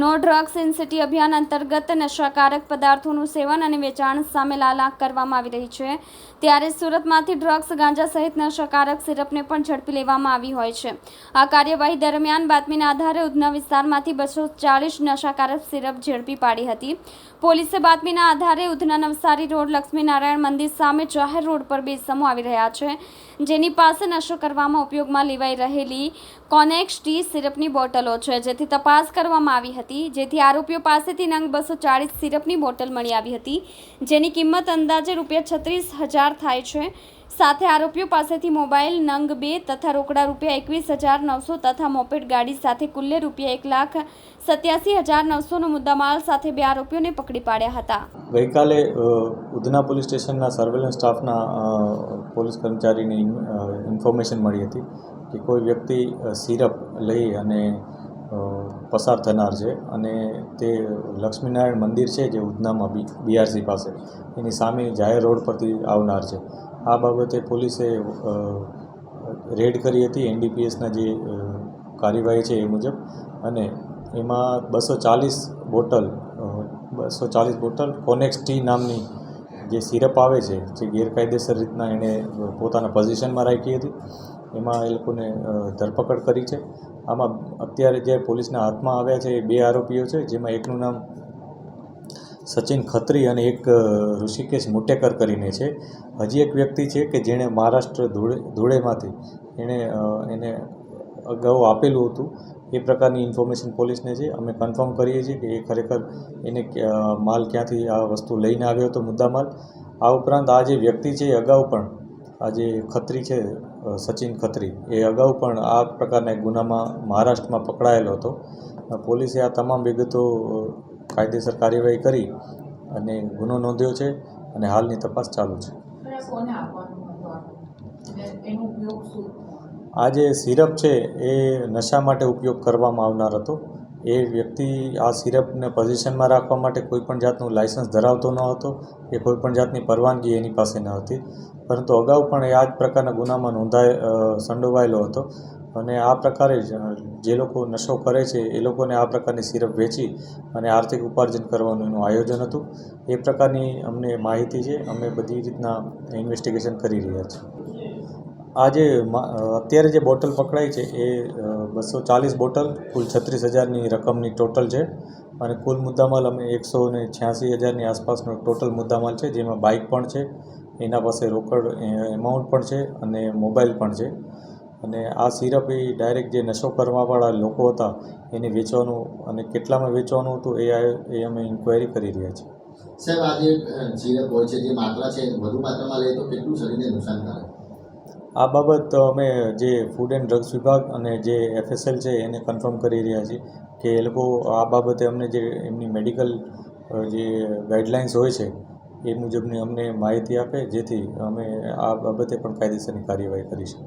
No drugs in city અભિયાન અંતર્ગત નશાકારક પદાર્થોનું સેવન અને વેચાણ સામે લાલાક કરવામાં આવી રહી છે. ત્યારે સુરતમાંથી ડ્રગ્સ, ગાંજા સહિત નશાકારક સિરપને પણ ઝડપી લેવામાં આવી હોય છે. આ કાર્યવાહી દરમિયાન બાતમીના આધારે ઉધના વિસ્તારમાંથી બસો ચાલીસ નશાકારક સિરપ ઝડપી પાડી હતી. પોલીસે બાતમીના આધારે ઉધના નવસારી રોડ, લક્ષ્મીનારાયણ મંદિર સામે જાહેર રોડ પર બે સમૂહ આવી રહ્યા છે. જેની પાસે નશો કરવામાં ઉપયોગમાં લેવાઈ રહેલી કોનેક્સ ટી સિરપની બોટલો છે. જેથી તપાસ કરવામાં આવી હતી. જેથી આરોપીઓ પાસેથી નંગ બસો ચાળીસ સિરપની બોટલ મળી આવી હતી. જેની કિંમત અંદાજે રૂપિયા છત્રીસ હજાર થાય છે. સાથે આરોપીઓ પાસેથી મોબાઈલ, નંગ બે તથા રોકડા રૂપિયા એકવીસ હજાર નવસો તથા મોપેડ ગાડી સાથે કુલ્લે રૂપિયા એક લાખ સત્યાસી હજાર નવસોનો મુદ્દામાલ સાથે બે આરોપીઓને પકડી પાડ્યા હતા. ગઈકાલે ઉધના પોલીસ સ્ટેશનના સર્વેલન્સ સ્ટાફના પોલીસ કર્મચારીની ઇન્ફોર્મેશન મળી હતી કે કોઈ વ્યક્તિ સિરપ લઈ અને પસાર થનાર છે અને તે લક્ષ્મીનારાયણ મંદિર છે જે ઉધનામાં બી, બીઆરસી પાસે. એની સામેની જાહેર રોડ પરથી આવનાર છે. આ બાબતે પોલીસે રેડ કરી હતી એનડીપીએસના જે કાર્યવાહી છે એ મુજબ. અને એમાં બસો ચાલીસ બોટલ બસો ચાલીસ બોટલ કોનેક્સ ટી નામની જે સિરપ આવે છે, જે ગેરકાયદેસર રીતના એણે પોતાના પોઝિશનમાં રાખી હતી. એમાં એ લોકોને ધરપકડ કરી છે. આમાં અત્યારે જે પોલીસના હાથમાં આવ્યા છે એ બે આરોપીઓ છે, જેમાં એકનું નામ સચિન ખત્રી અને એક ઋષિકેશ મુટેકર કરીને છે. હજી એક વ્યક્તિ છે કે જેણે મહારાષ્ટ્ર ધૂળે, ધૂળેમાંથી એણે એને અગાઉ આપેલું હતું. એ પ્રકારની ઇન્ફોર્મેશન પોલીસને છે. અમે કન્ફર્મ કરીએ છીએ કે એ ખરેખર એને માલ ક્યાંથી આ વસ્તુ લઈને આવ્યો હતો, મુદ્દામાલ. આ ઉપરાંત આ જે વ્યક્તિ છે એ અગાઉ પણ, આ જે ખત્રી છે સચિન ખત્રી. એ અગાઉ પણ આ પ્રકારના ગુનામાં મહારાષ્ટ્રમાં પકડાયેલો હતો. પોલીસે આ તમામ વિગતો કાયદેસર કાર્યવાહી કરી અને ગુનો નોંધ્યો છે અને હાલની તપાસ ચાલુ છે. આ જે સિરપ છે એ નશા માટે ઉપયોગ કરવામાં આવનાર હતો. એ વ્યક્તિ આ સિરપને પોઝિશનમાં રાખવા માટે કોઈપણ જાતનું લાયસન્સ ધરાવતો ન હતો કે કોઈપણ જાતની પરવાનગી એની પાસે ન હતી. પરંતુ અગાઉ પણ એ આ જ પ્રકારના ગુનામાં નોંધાય સંડોવાયેલો હતો. અને આ પ્રકારે જે લોકો નશો કરે છે એ લોકોને આ પ્રકારની સિરપ વેચી અને આર્થિક ઉપાર્જન કરવાનું એનું આયોજન હતું. એ પ્રકારની અમને માહિતી છે. અમે બધી રીતના ઇન્વેસ્ટિગેશન કરી રહ્યા છીએ. આ જે અત્યારે જે બોટલ પકડાઈ છે એ બસો ચાલીસ બોટલ, કુલ છત્રીસ હજારની રકમની ટોટલ છે. અને કુલ મુદ્દામાલ અમે એકસો ને છ્યાસી હજારની આસપાસનો ટોટલ મુદ્દામાલ છે, જેમાં બાઇક પણ છે, એના પાસે રોકડ એમાઉન્ટ પણ છે અને મોબાઈલ પણ છે. અને આ સિરપ એ ડાયરેક્ટ જે નશો કરવાવાળા લોકો હતા, એને વેચવાનું અને કેટલામાં વેચવાનું હતું એ એ અમે ઇન્ક્વાયરી કરી રહ્યા છીએ. સાહેબ, આ જે સિરપ હોય છે, જે માત્રા છે, વધુ માત્રામાં લે તો કેટલું શરીરને નુકસાનકારક આ બાબત અમે જે ફૂડ એન્ડ ડ્રગ્સ વિભાગ અને જે એફએસએલ છે એને કન્ફર્મ કરી રહ્યા છીએ કે એ લોકો આ બાબતે અમને જે એમની મેડિકલ જે ગાઈડલાઇન્સ હોય છે એ મુજબની અમને માહિતી આપે જેથી અમે આ બાબતે પણ કાયદેસરની કાર્યવાહી કરી શકીએ.